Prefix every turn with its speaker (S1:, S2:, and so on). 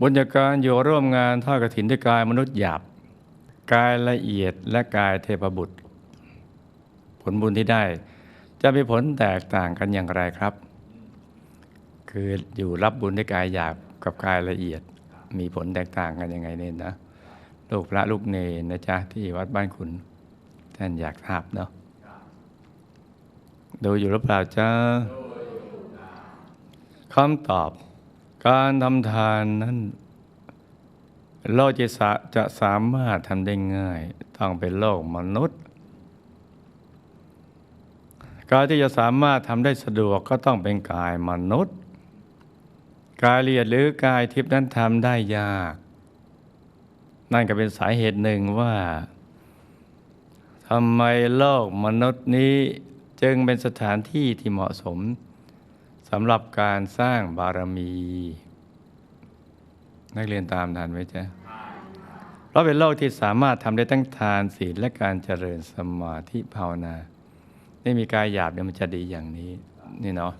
S1: บุญจากการอยู่ร่วมงานทอดกระถินด้วยกายมนุษย์หยาบ กายละเอียดและกายเทพบุตร ผลบุญที่ได้จะมีผลแตกต่างกันอย่างไรครับ คืออยู่รับบุญด้วยกายหยาบกับกายละเอียด มีผลแตกต่างกันยังไงเนี่ยนะลูกพระลูกเนรนะจ๊ะที่วัดบ้านคุณท่านอยากทราบเนาะดูอยู่หรือเปล่าจ๊ะคำตอบ การทำทานนั้นโลกจะสะจะสามารถทำได้ง่าย ต้องเป็นโลกมนุษย์ การที่จะสามารถทำได้สะดวกก็ต้องเป็นกายมนุษย์ กายละเอียดหรือกายทิพย์นั้นทำได้ยาก นั่นก็เป็นสาเหตุหนึ่งว่าทำไมโลกมนุษย์นี้จึงเป็นสถานที่ที่เหมาะสม สำหรับการสร้างบารมี นักเรียนตามทันไหมจ๊ะเพราะเป็นโลกที่สามารถทำได้ทั้งทานศีลและการเจริญสมาธิภาวนาไม่มีกายหยาบเนี่ยมันจะดีอย่างนี้นี่เนาะ